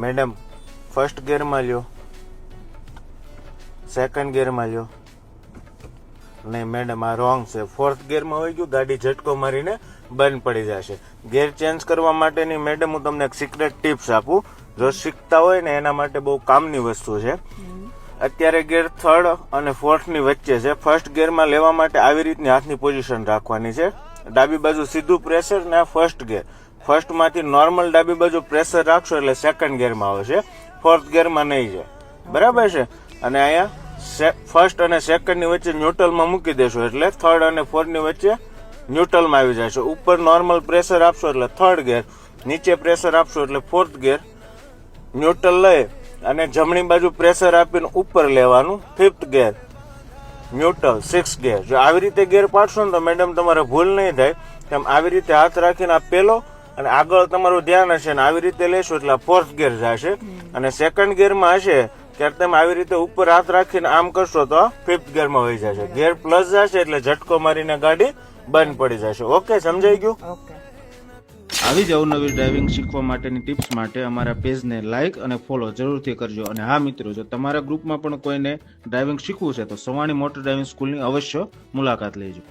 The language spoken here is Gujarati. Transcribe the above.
મેડમ ફર્સ્ટ ગિયરમાં લ્યો. સેકન્ડ ગિયરમાં લ્યો. નહીં, મેડમ, આ રોંગ છે. ફોર્થ ગિયરમાં હોય ગયું, ગાડી ઝટકો મારીને બંધ પડી જશે. ગેર ચેન્જ કરવા માટેની મેડમ, હું તમને એક સિક્રેટ ટિપ્સ આપું. જો શીખતા હોય ને, એના માટે બહુ કામની વસ્તુ છે. અત્યારે ગેર થર્ડ અને ફોર્થની વચ્ચે છે. ફર્સ્ટ ગિયરમાં લેવા માટે આવી રીતની હાથની પોઝિશન રાખવાની છે. ડાબી બાજુ સીધું પ્રેશર ને ફર્સ્ટ ગિયર ફર્સ્ટમાંથી નોર્મલ ડાબી બાજુ પ્રેશર રાખશો એટલે સેકન્ડ ગિયરમાં આવશે ફોર્થ ગિયરમાં નહીં જાય બરાબર છે? અને અહીંયા ફર્સ્ટ અને સેકન્ડની વચ્ચે ન્યુટ્રલમાં મૂકી દેશો એટલે થર્ડ અને ફોર્થની વચ્ચે ન્યુટ્રલમાં આવી જશે. ઉપર નોર્મલ પ્રેશર આપશો એટલે થર્ડ ગેર, નીચે પ્રેશર આપશો એટલે ફોર્થ ગેર, ન્યુટ્રલ લઈ અને જમણી બાજુ પ્રેશર આપીને ઉપર લેવાનું fifth gear, neutral six gear. જો આવી રીતે ગેર પાડશો ને તો મેડમ તમારે ભૂલ નહીં થાય. તેમ આવી રીતે હાથ રાખીને આ પેલો અને આગળ તમારું ધ્યાન હશે ને આવી રીતે લેશો એટલે ફોર્થ ગેર જશે. અને સેકન્ડ ગેરમાં હશે ત્યારે તમે આવી રીતે ઉપર હાથ રાખીને આમ કરશો તો ફિફ્થ ગેરમાં વહી જશે. ગેર પ્લસ જશે એટલે ઝટકો મારીને ગાડી બંધ પડી જશે. ઓકે સમજાઈ ગયું? આવી જ અવનવી ડ્રાઇવિંગ શીખવા માટેની ટિપ્સ માટે અમારા પેજને લાઇક અને ફોલો જરૂરથી કરજો. અને હા મિત્રો જો તમારા ગ્રુપમાં પણ કોઈને ડ્રાઇવિંગ શીખવું છે તો સવાણી મોટર ડ્રાઇવિંગ સ્કૂલની અવશ્ય મુલાકાત લેજો.